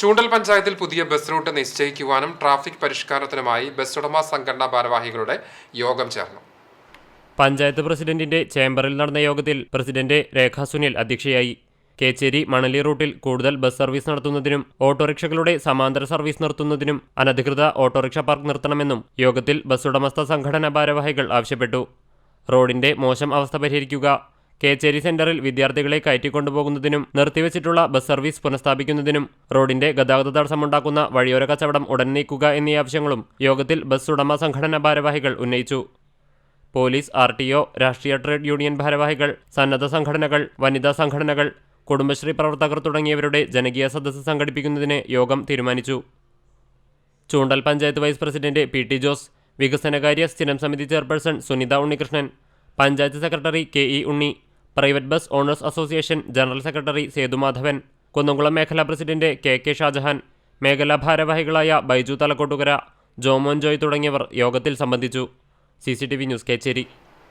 ചൂണ്ടൽ പഞ്ചായത്തിൽ പുതിയ bus route നിശ്ചയിക്കുവാനും ട്രാഫിക് പരിഷ്കാരത്തിനുമായി ബസ് ഉടമ സംഘടനാ ഭാരവാഹികളുടെ യോഗം ചേർന്നു. പഞ്ചായത്ത് പ്രസിഡന്റിന്റെ ചേംബറിൽ നടന്ന യോഗത്തിൽ പ്രസിഡന്റ് രേഖാ സുനിൽ അധ്യക്ഷയായി. കേച്ചേരി മണലി റൂട്ടിൽ കൂടുതൽ ബസ് സർവീസ് നടത്തുന്നതിനും ഓട്ടോറിക്ഷകളുടെ സമാന്തര സർവീസ് നിർത്തുന്നതിനും അനധികൃത ഓട്ടോറിക്ഷ പാർക്ക് നിർത്തണമെന്നും യോഗത്തിൽ ബസ് ഉടമസ്ഥ സംഘടനാ ഭാരവാഹികൾ ആവശ്യപ്പെട്ടു. റോഡിന്റെ മോശം അവസ്ഥ പരിഹരിക്കുക കേച്ചേരി സെന്ററിൽ വിദ്യാർത്ഥികളെ കയറ്റിക്കൊണ്ടുപോകുന്നതിനും നിർത്തിവച്ചിട്ടുള്ള ബസ് സർവീസ് പുനഃസ്ഥാപിക്കുന്നതിനും റോഡിന്റെ ഗതാഗത തടസ്സമുണ്ടാക്കുന്ന വഴിയോര കച്ചവടം ഉടൻ നീക്കുക എന്നീ ആവശ്യങ്ങളും യോഗത്തിൽ ബസ് ഉടമ സംഘടനാ ഭാരവാഹികൾ ഉന്നയിച്ചു. പോലീസ് ആർ ടി ഒ രാഷ്ട്രീയ ട്രേഡ് യൂണിയൻ ഭാരവാഹികൾ സന്നദ്ധ സംഘടനകൾ വനിതാ സംഘടനകൾ കുടുംബശ്രീ പ്രവർത്തകർ തുടങ്ങിയവരുടെ ജനകീയ സദസ്സ് സംഘടിപ്പിക്കുന്നതിന് യോഗം തീരുമാനിച്ചു. Choondal panchayat vice president P T Jose വികസനകാര്യ സ്ഥിരം സമിതി chairperson Sunitha Unnikrishnan panchayat secretary K E Unni private bus owners association general secretary Sethumadhavan Kunnamkulam മേഖലാ പ്രസിഡന്റ് കെ കെ ഷാജഹാൻ മേഖലാ ഭാരവാഹികളായ ബൈജു തലക്കോട്ടുകര ജോമോൻ ജോയ് തുടങ്ങിയവർ യോഗത്തിൽ സംബന്ധിച്ചു. C news Kechery.